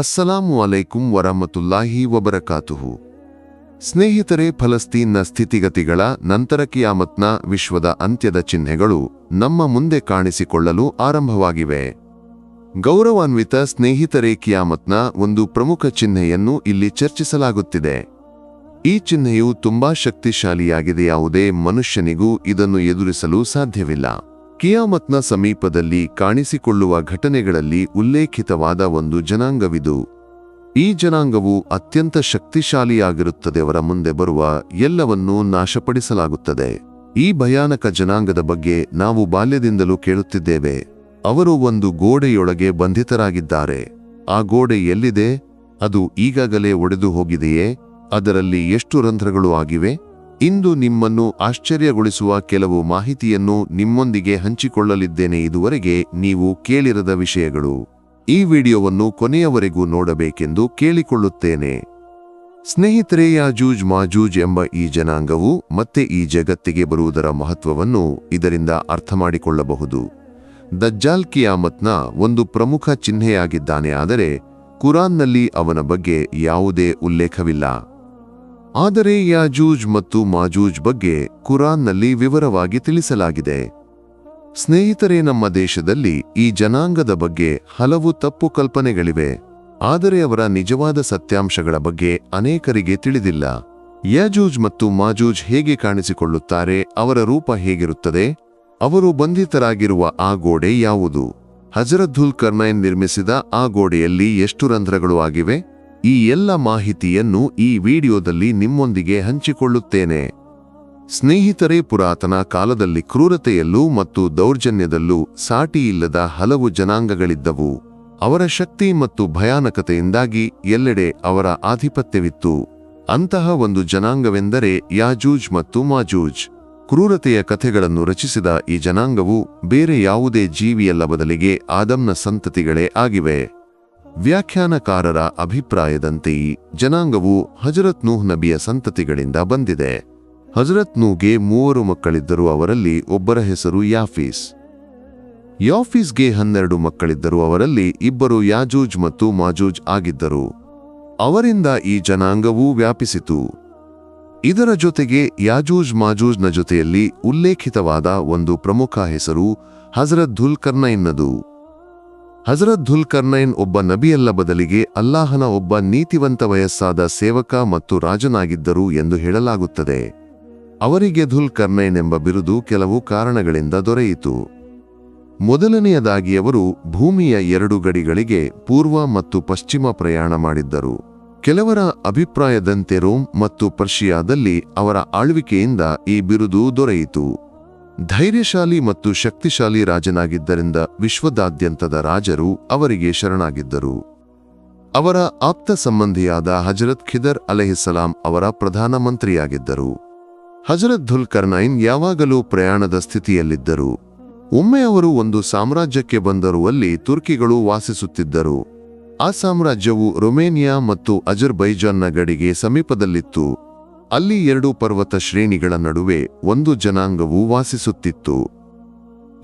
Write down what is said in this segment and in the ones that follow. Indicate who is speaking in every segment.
Speaker 1: ಅಸ್ಸಲಾಮು ಅಲೈಕುಂ ವರಹಮತುಲ್ಲಾಹಿ ವಬರಕಾತುಹು. ಸ್ನೇಹಿತರೆ, ಫಲಸ್ತೀನ್ನ ಸ್ಥಿತಿಗತಿಗಳ ನಂತರ ಕಿಯಾಮತ್ನ ವಿಶ್ವದ ಅಂತ್ಯದ ಚಿಹ್ನೆಗಳು ನಮ್ಮ ಮುಂದೆ ಕಾಣಿಸಿಕೊಳ್ಳಲು ಆರಂಭವಾಗಿವೆ. ಗೌರವಾನ್ವಿತ ಸ್ನೇಹಿತರೆ, ಕಿಯಾಮತ್ನ ಒಂದು ಪ್ರಮುಖ ಚಿಹ್ನೆಯನ್ನು ಇಲ್ಲಿ ಚರ್ಚಿಸಲಾಗುತ್ತಿದೆ. ಈ ಚಿಹ್ನೆಯು ತುಂಬಾ ಶಕ್ತಿಶಾಲಿಯಾಗಿದೆ, ಯಾವುದೇ ಮನುಷ್ಯನಿಗೂ ಇದನ್ನು ಎದುರಿಸಲು ಸಾಧ್ಯವಿಲ್ಲ. ಕಿಯಾಮತ್ನ ಸಮೀಪದಲ್ಲಿ ಕಾಣಿಸಿಕೊಳ್ಳುವ ಘಟನೆಗಳಲ್ಲಿ ಉಲ್ಲೇಖಿತವಾದ ಒಂದು ಜನಾಂಗವಿದು. ಈ ಜನಾಂಗವು ಅತ್ಯಂತ ಶಕ್ತಿಶಾಲಿಯಾಗಿರುತ್ತದೆ ಅವರ ಮುಂದೆ ಬರುವ ಎಲ್ಲವನ್ನೂ ನಾಶಪಡಿಸಲಾಗುತ್ತದೆ. ಈ ಭಯಾನಕ ಜನಾಂಗದ ಬಗ್ಗೆ ನಾವು ಬಾಲ್ಯದಿಂದಲೂ ಕೇಳುತ್ತಿದ್ದೇವೆ. ಅವರು ಒಂದು ಗೋಡೆಯೊಳಗೆ ಬಂಧಿತರಾಗಿದ್ದಾರೆ. ಆ ಗೋಡೆ ಎಲ್ಲಿದೆ? ಅದು ಈಗಾಗಲೇ ಒಡೆದು ಹೋಗಿದೆಯೇ ಅದರಲ್ಲಿ ಎಷ್ಟು ರಂಧ್ರಗಳು ಆಗಿವೆ? ಇಂದು ನಿಮ್ಮನ್ನು ಆಶ್ಚರ್ಯಗೊಳಿಸುವ ಕೆಲವು ಮಾಹಿತಿಯನ್ನು ನಿಮ್ಮೊಂದಿಗೆ ಹಂಚಿಕೊಳ್ಳಲಿದ್ದೇನೆ ಇದುವರೆಗೆ ನೀವು ಕೇಳಿರದ ವಿಷಯಗಳು. ಈ ವಿಡಿಯೋವನ್ನು ಕೊನೆಯವರೆಗೂ ನೋಡಬೇಕೆಂದು ಕೇಳಿಕೊಳ್ಳುತ್ತೇನೆ. ಸ್ನೇಹಿತರೆ, ಯಾಜೂಜ್ ಮಾಜೂಜ್ ಎಂಬ ಈ ಜನಾಂಗವು ಮತ್ತೆ ಈ ಜಗತ್ತಿಗೆ ಬರುವುದರ ಮಹತ್ವವನ್ನು ಇದರಿಂದ ಅರ್ಥಮಾಡಿಕೊಳ್ಳಬಹುದು. ದಜ್ಜಾಲ್ ಕಿಯಾಮತ್ನ ಒಂದು ಪ್ರಮುಖ ಚಿಹ್ನೆಯಾಗಿದ್ದಾನೆ, ಆದರೆ ಕುರಾನ್ನಲ್ಲಿ ಅವನ ಬಗ್ಗೆ ಯಾವುದೇ ಉಲ್ಲೇಖವಿಲ್ಲ. ಆದರೆ ಯಾಜೂಜ್ ಮತ್ತು ಮಾಜೂಜ್ ಬಗ್ಗೆ ಕುರಾನ್ನಲ್ಲಿ ವಿವರವಾಗಿ ತಿಳಿಸಲಾಗಿದೆ. ಸ್ನೇಹಿತರೆ, ನಮ್ಮ ದೇಶದಲ್ಲಿ ಈ ಜನಾಂಗದ ಬಗ್ಗೆ ಹಲವು ತಪ್ಪು ಕಲ್ಪನೆಗಳಿವೆ. ಆದರೆ ಅವರ ನಿಜವಾದ ಸತ್ಯಾಂಶಗಳ ಬಗ್ಗೆ ಅನೇಕರಿಗೆ ತಿಳಿದಿಲ್ಲ. ಯಾಜೂಜ್ ಮತ್ತು ಮಾಜೂಜ್ ಹೇಗೆ ಕಾಣಿಸಿಕೊಳ್ಳುತ್ತಾರೆ, ಅವರ ರೂಪ ಹೇಗಿರುತ್ತದೆ, ಅವರು ಬಂಧಿತರಾಗಿರುವ ಆ ಗೋಡೆ ಯಾವುದು? ಹಜರದ್ದುಲ್ ಕರ್ನೈನ್ ನಿರ್ಮಿಸಿದ ಆ ಗೋಡೆಯಲ್ಲಿ ಎಷ್ಟು ರಂಧ್ರಗಳು ಆಗಿವೆ? ಈ ಎಲ್ಲ ಮಾಹಿತಿಯನ್ನು ಈ ವಿಡಿಯೋದಲ್ಲಿ ನಿಮ್ಮೊಂದಿಗೆ ಹಂಚಿಕೊಳ್ಳುತ್ತೇನೆ. ಸ್ನೇಹಿತರೇ, ಪುರಾತನ ಕಾಲದಲ್ಲಿ ಕ್ರೂರತೆಯಲ್ಲೂ ಮತ್ತು ದೌರ್ಜನ್ಯದಲ್ಲೂ ಸಾಟಿಯಿಲ್ಲದ ಹಲವು ಜನಾಂಗಗಳಿದ್ದವು. ಅವರ ಶಕ್ತಿ ಮತ್ತು ಭಯಾನಕತೆಯಿಂದಾಗಿ ಎಲ್ಲೆಡೆ ಅವರ ಆಧಿಪತ್ಯವಿತ್ತು. ಅಂತಹ ಒಂದು ಜನಾಂಗವೆಂದರೆ ಯಾಜೂಜ್ ಮತ್ತು ಮಾಜೂಜ್. ಕ್ರೂರತೆಯ ಕಥೆಗಳನ್ನು ರಚಿಸಿದ ಈ ಜನಾಂಗವು ಬೇರೆ ಯಾವುದೇ ಜೀವಿಯಲ್ಲ ಬದಲಿಗೆ ಆದಮ್ನ ಸಂತತಿಗಳೇ ಆಗಿವೆ. ವ್ಯಾಖ್ಯಾನಕಾರರ ಅಭಿಪ್ರಾಯದಂತೆ ಈ ಜನಾಂಗವು ಹಜರತ್ ನೂಹ್ ನಬಿಯ ಸಂತತಿಗಳಿಂದ ಬಂದಿದೆ. ಹಜರತ್ ನೂಗೆ ಮೂವರು ಮಕ್ಕಳಿದ್ದರು, ಅವರಲ್ಲಿ ಒಬ್ಬರ ಹೆಸರು ಯಾಫೀಸ್. ಯಾಫೀಸ್ಗೆ ಹನ್ನೆರಡು ಮಕ್ಕಳಿದ್ದರು, ಅವರಲ್ಲಿ ಇಬ್ಬರು ಯಾಜೂಜ್ ಮತ್ತು ಮಾಜೂಜ್ ಆಗಿದ್ದರು. ಅವರಿಂದ ಈ ಜನಾಂಗವೂ ವ್ಯಾಪಿಸಿತು. ಇದರ ಜೊತೆಗೆ ಯಾಜೂಜ್ ಮಾಜೂಜ್ನ ಜೊತೆಯಲ್ಲಿ ಉಲ್ಲೇಖಿತವಾದ ಒಂದು ಪ್ರಮುಖ ಹೆಸರು ಹಜರತ್ ಧುಲ್ ಕರ್ನೈನ್ನದು ಹಜರತ್ ಧುಲ್ ಕರ್ನೈನ್ ಒಬ್ಬ ನಬಿಯಲ್ಲ ಬದಲಿಗೆ ಅಲ್ಲಾಹನ ಒಬ್ಬ ನೀತಿವಂತ ವಯಸ್ಸಾದ ಸೇವಕ ಮತ್ತು ರಾಜನಾಗಿದ್ದರು ಎಂದು ಹೇಳಲಾಗುತ್ತದೆ. ಅವರಿಗೆ ಧುಲ್ ಕರ್ನೈನ್ ಎಂಬ ಬಿರುದು ಕೆಲವು ಕಾರಣಗಳಿಂದ ದೊರೆಯಿತು. ಮೊದಲನೆಯದಾಗಿ ಅವರು ಭೂಮಿಯ ಎರಡು ಗಡಿಗಳಿಗೆ ಪೂರ್ವ ಮತ್ತು ಪಶ್ಚಿಮ ಪ್ರಯಾಣ ಮಾಡಿದ್ದರು. ಕೆಲವರ ಅಭಿಪ್ರಾಯದಂತೆ ರೋಮ್ ಮತ್ತು ಪರ್ಷಿಯಾದಲ್ಲಿ ಅವರ ಆಳ್ವಿಕೆಯಿಂದ ಈ ಬಿರುದು ದೊರೆಯಿತು. ಧೈರ್ಯಶಾಲಿ ಮತ್ತು ಶಕ್ತಿಶಾಲಿ ರಾಜನಾಗಿದ್ದರಿಂದ ವಿಶ್ವದಾದ್ಯಂತದ ರಾಜರು ಅವರಿಗೆ ಶರಣಾಗಿದ್ದರು. ಅವರ ಆಪ್ತ ಸಂಬಂಧಿಯಾದ ಹಜರತ್ ಖಿದರ್ ಅಲೆಹಿಸಲಾಂ ಅವರ ಪ್ರಧಾನಮಂತ್ರಿಯಾಗಿದ್ದರು ಹಜರತ್ ಧುಲ್ ಕರ್ನೈನ್ ಯಾವಾಗಲೂ ಪ್ರಯಾಣದ ಸ್ಥಿತಿಯಲ್ಲಿದ್ದರು. ಒಮ್ಮೆ ಅವರು ಒಂದು ಸಾಮ್ರಾಜ್ಯಕ್ಕೆ ಬಂದರು ಅಲ್ಲಿ ತುರ್ಕಿಗಳು ವಾಸಿಸುತ್ತಿದ್ದರು. ಆ ಸಾಮ್ರಾಜ್ಯವು ರೊಮೇನಿಯಾ ಮತ್ತು ಅಜರ್ಬೈಜಾನ್ನ ಗಡಿಗೆ ಸಮೀಪದಲ್ಲಿತ್ತು. ಅಲ್ಲಿ ಎರಡು ಪರ್ವತ ಶ್ರೇಣಿಗಳ ನಡುವೆ ಒಂದು ಜನಾಂಗವು ವಾಸಿಸುತ್ತಿತ್ತು.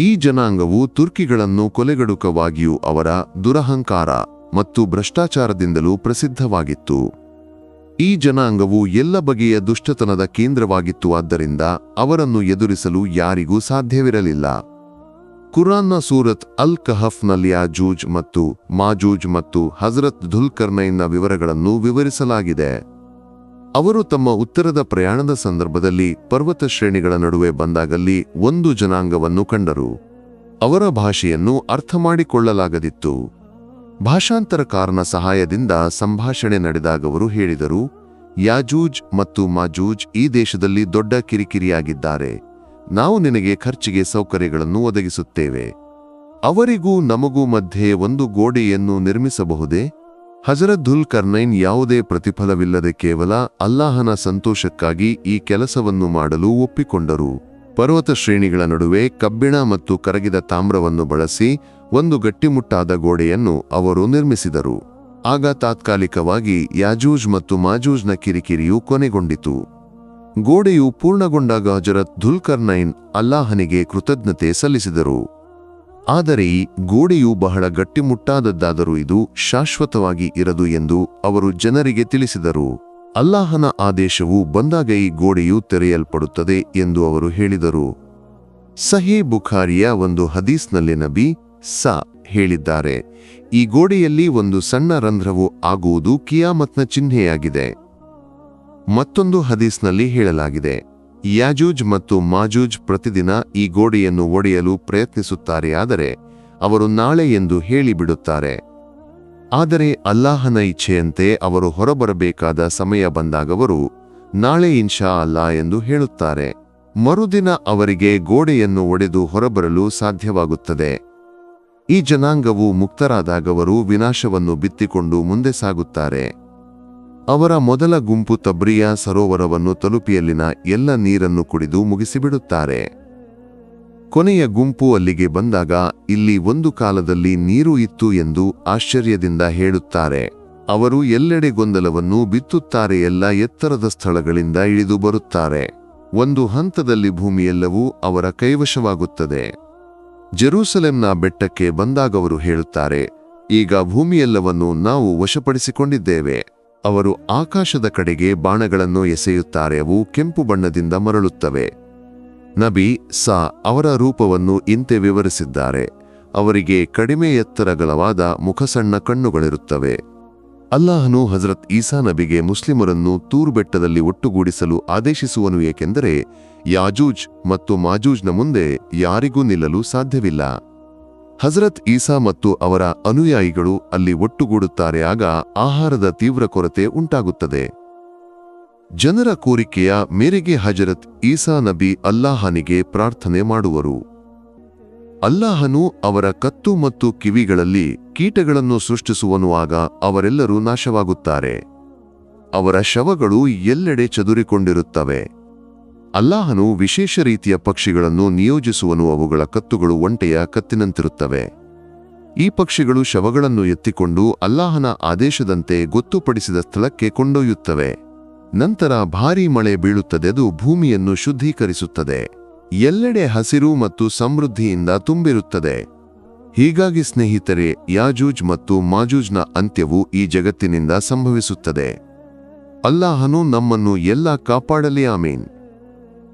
Speaker 1: ಈ ಜನಾಂಗವು ತುರ್ಕಿಗಳನ್ನು ಕೊಲೆಗಡುಕವಾಗಿಯೂ ಅವರ ದುರಹಂಕಾರ ಮತ್ತು ಭ್ರಷ್ಟಾಚಾರದಿಂದಲೂ ಪ್ರಸಿದ್ಧವಾಗಿತ್ತು. ಈ ಜನಾಂಗವು ಎಲ್ಲ ಬಗೆಯ ದುಷ್ಟತನದ ಕೇಂದ್ರವಾಗಿತ್ತು, ಆದ್ದರಿಂದ ಅವರನ್ನು ಎದುರಿಸಲು ಯಾರಿಗೂ ಸಾಧ್ಯವಿರಲಿಲ್ಲ. ಕುರಾನ್ನ ಸೂರತ್ ಅಲ್ ಕಹಫ್ನಲ್ಲಿ ಅಜೂಜ್ ಮತ್ತು ಮಾಜೂಜ್ ಮತ್ತು ಹಜರತ್ ಧುಲ್ಕರ್ನೈನ್ನ ವಿವರಗಳನ್ನು ವಿವರಿಸಲಾಗಿದೆ. ಅವರು ತಮ್ಮ ಉತ್ತರದ ಪ್ರಯಾಣದ ಸಂದರ್ಭದಲ್ಲಿ ಪರ್ವತ ಶ್ರೇಣಿಗಳ ನಡುವೆ ಬಂದಾಗಲ್ಲಿ ಒಂದು ಜನಾಂಗವನ್ನು ಕಂಡರು. ಅವರ ಭಾಷೆಯನ್ನು ಅರ್ಥಮಾಡಿಕೊಳ್ಳಲಾಗದಿತ್ತು ಭಾಷಾಂತರಕಾರನ ಸಹಾಯದಿಂದ ಸಂಭಾಷಣೆ ನಡೆದಾಗವರು ಹೇಳಿದರು, ಯಾಜೂಜ್ ಮತ್ತು ಮಾಜೂಜ್ ಈ ದೇಶದಲ್ಲಿ ದೊಡ್ಡ ಕಿರಿಕಿರಿಯಾಗಿದ್ದಾರೆ. ನಾವು ನಿನಗೆ ಖರ್ಚಿಗೆ ಸೌಕರ್ಯಗಳನ್ನು ಒದಗಿಸುತ್ತೇವೆ. ಅವರಿಗೂ ನಮಗೂ ಮಧ್ಯೆ ಒಂದು ಗೋಡೆಯನ್ನು ನಿರ್ಮಿಸಬಹುದೇ? ಹಜರತ್ ಧುಲ್ ಕರ್ನೈನ್ ಯಾವುದೇ ಪ್ರತಿಫಲವಿಲ್ಲದೆ ಕೇವಲ ಅಲ್ಲಾಹನ ಸಂತೋಷಕ್ಕಾಗಿ ಈ ಕೆಲಸವನ್ನು ಮಾಡಲು ಒಪ್ಪಿಕೊಂಡರು. ಪರ್ವತ ಶ್ರೇಣಿಗಳ ನಡುವೆ ಕಬ್ಬಿಣ ಮತ್ತು ಕರಗಿದ ತಾಮ್ರವನ್ನು ಬಳಸಿ ಒಂದು ಗಟ್ಟಿಮುಟ್ಟಾದ ಗೋಡೆಯನ್ನು ಅವರು ನಿರ್ಮಿಸಿದರು. ಆಗ ತಾತ್ಕಾಲಿಕವಾಗಿ ಯಾಜೂಜ್ ಮತ್ತು ಮಾಜೂಜ್ನ ಕಿರಿಕಿರಿಯು ಕೊನೆಗೊಂಡಿತು. ಗೋಡೆಯು ಪೂರ್ಣಗೊಂಡಾಗ ಹಜರತ್ ಧುಲ್ಕರ್ನೈನ್ ಅಲ್ಲಾಹನಿಗೆ ಕೃತಜ್ಞತೆ ಸಲ್ಲಿಸಿದರು. ಆದರೆ ಈ ಗೋಡೆಯು ಬಹಳ ಗಟ್ಟಿಮುಟ್ಟಾದದ್ದಾದರೂ ಇದು ಶಾಶ್ವತವಾಗಿ ಇರದು ಎಂದು ಅವರು ಜನರಿಗೆ ತಿಳಿಸಿದರು. ಅಲ್ಲಾಹನ ಆದೇಶವು ಬಂದಾಗ ಈ ಗೋಡೆಯು ತೆರೆಯಲ್ಪಡುತ್ತದೆ ಎಂದು ಅವರು ಹೇಳಿದರು. ಸಹಿ ಬುಖಾರಿಯ ಒಂದು ಹದೀಸ್ನಲ್ಲಿ ನಬಿ ಸ ಹೇಳಿದ್ದಾರೆ, ಈ ಗೋಡೆಯಲ್ಲಿ ಒಂದು ಸಣ್ಣ ರಂಧ್ರವು ಆಗುವುದು ಕಿಯಾಮತ್ನ ಚಿಹ್ನೆಯಾಗಿದೆ. ಮತ್ತೊಂದು ಹದೀಸ್ನಲ್ಲಿ ಹೇಳಲಾಗಿದೆ. ಯಾಜೂಜ್ ಮತ್ತು ಮಾಜೂಜ್ ಪ್ರತಿದಿನ ಈ ಗೋಡೆಯನ್ನು ಒಡೆಯಲು ಪ್ರಯತ್ನಿಸುತ್ತಾರೆಯಾದರೆ ಅವರು ನಾಳೆ ಎಂದು ಹೇಳಿಬಿಡುತ್ತಾರೆ. ಆದರೆ ಅಲ್ಲಾಹನ ಇಚ್ಛೆಯಂತೆ ಅವರು ಹೊರಬರಬೇಕಾದ ಸಮಯ ಬಂದಾಗವರು ನಾಳೆ ಇನ್ಶಾ ಅಲ್ಲಾ ಎಂದು ಹೇಳುತ್ತಾರೆ. ಮರುದಿನ ಅವರಿಗೆ ಗೋಡೆಯನ್ನು ಒಡೆದು ಹೊರಬರಲು ಸಾಧ್ಯವಾಗುತ್ತದೆ. ಈ ಜನಾಂಗವು ಮುಕ್ತರಾದಾಗವರು ವಿನಾಶವನ್ನು ಬಿತ್ತಿಕೊಂಡು ಮುಂದೆ ಸಾಗುತ್ತಾರೆ. ಅವರ ಮೊದಲ ಗುಂಪು ತಬ್ರಿಯಾ ಸರೋವರವನ್ನು ತಲುಪಿಯಲ್ಲಿನ ಎಲ್ಲ ನೀರನ್ನು ಕುಡಿದು ಮುಗಿಸಿಬಿಡುತ್ತಾರೆ. ಕೊನೆಯ ಗುಂಪು ಅಲ್ಲಿಗೆ ಬಂದಾಗ ಇಲ್ಲಿ ಒಂದು ಕಾಲದಲ್ಲಿ ನೀರು ಇತ್ತು ಎಂದು ಆಶ್ಚರ್ಯದಿಂದ ಹೇಳುತ್ತಾರೆ. ಅವರು ಎಲ್ಲೆಡೆ ಗೊಂದಲವನ್ನು ಬಿತ್ತುತ್ತಾರೆ ಎಲ್ಲ ಎತ್ತರದ ಸ್ಥಳಗಳಿಂದ ಇಳಿದು ಬರುತ್ತಾರೆ. ಒಂದು ಹಂತದಲ್ಲಿ ಭೂಮಿಯೆಲ್ಲವೂ ಅವರ ಕೈವಶವಾಗುತ್ತದೆ. ಜೆರೂಸಲೆಂನ ಬೆಟ್ಟಕ್ಕೆ ಬಂದಾಗವರು ಹೇಳುತ್ತಾರೆ, ಈಗ ಭೂಮಿಯೆಲ್ಲವನ್ನು ನಾವು ವಶಪಡಿಸಿಕೊಂಡಿದ್ದೇವೆ. ಅವರು ಆಕಾಶದ ಕಡೆಗೆ ಬಾಣಗಳನ್ನು ಎಸೆಯುತ್ತಾರೆ, ಅವು ಕೆಂಪು ಬಣ್ಣದಿಂದ ಮರಳುತ್ತವೆ. ನಬಿ ಸಾ ಅವರ ರೂಪವನ್ನು ಇಂತೆ ವಿವರಿಸಿದ್ದಾರೆ, ಅವರಿಗೆ ಕಡಿಮೆ ಎತ್ತರಗಳವಾದ ಮುಖಸಣ್ಣ ಕಣ್ಣುಗಳಿರುತ್ತವೆ. ಅಲ್ಲಾಹನು ಹಜರತ್ ಈಸಾ ನಬಿಗೆ ಮುಸ್ಲಿಮರನ್ನು ತೂರು ಬೆಟ್ಟದಲ್ಲಿ ಒಟ್ಟುಗೂಡಿಸಲು ಆದೇಶಿಸುವನು, ಏಕೆಂದರೆ ಯಾಜೂಜ್ ಮತ್ತು ಮಾಜೂಜ್ನ ಮುಂದೆ ಯಾರಿಗೂ ನಿಲ್ಲಲು ಸಾಧ್ಯವಿಲ್ಲ. ಹಜರತ್ ಈಸಾ ಮತ್ತು ಅವರ ಅನುಯಾಯಿಗಳು ಅಲ್ಲಿ ಒಟ್ಟುಗೂಡುತ್ತಾರೆ, ಆಗ ಆಹಾರದ ತೀವ್ರ ಕೊರತೆ ಉಂಟಾಗುತ್ತದೆ. ಜನರ ಕೋರಿಕೆಯ ಮೇರೆಗೆ ಹಜರತ್ ಈಸಾ ನಬಿ ಅಲ್ಲಾಹನಿಗೆ ಪ್ರಾರ್ಥನೆ ಮಾಡುವರು. ಅಲ್ಲಾಹನು ಅವರ ಕತ್ತು ಮತ್ತು ಕಿವಿಗಳಲ್ಲಿ ಕೀಟಗಳನ್ನು ಸೃಷ್ಟಿಸುವನು, ಆಗ ಅವರೆಲ್ಲರೂ ನಾಶವಾಗುತ್ತಾರೆ. ಅವರ ಶವಗಳು ಎಲ್ಲೆಡೆ ಚದುರಿಕೊಂಡಿರುತ್ತವೆ. ಅಲ್ಲಾಹನು ವಿಶೇಷ ರೀತಿಯ ಪಕ್ಷಿಗಳನ್ನು ನಿಯೋಜಿಸುವನು, ಅವುಗಳ ಕತ್ತುಗಳು ಒಂಟೆಯ ಕತ್ತಿನಂತಿರುತ್ತವೆ. ಈ ಪಕ್ಷಿಗಳು ಶವಗಳನ್ನು ಎತ್ತಿಕೊಂಡು ಅಲ್ಲಾಹನ ಆದೇಶದಂತೆ ಗೊತ್ತುಪಡಿಸಿದ ಸ್ಥಳಕ್ಕೆ ಕೊಂಡೊಯ್ಯುತ್ತವೆ. ನಂತರ ಭಾರೀ ಮಳೆ ಬೀಳುತ್ತದೆ, ಅದು ಭೂಮಿಯನ್ನು ಶುದ್ಧೀಕರಿಸುತ್ತದೆ. ಎಲ್ಲೆಡೆ ಹಸಿರು ಮತ್ತು ಸಮೃದ್ಧಿಯಿಂದ ತುಂಬಿರುತ್ತದೆ. ಹೀಗಾಗಿ ಸ್ನೇಹಿತರೆ, ಯಾಜೂಜ್ ಮತ್ತು ಮಾಜೂಜ್ನ ಅಂತ್ಯವು ಈ ಜಗತ್ತಿನಿಂದ ಸಂಭವಿಸುತ್ತದೆ. ಅಲ್ಲಾಹನು ನಮ್ಮನ್ನು ಎಲ್ಲ ಕಾಪಾಡಲಿ, ಆಮೀನ್.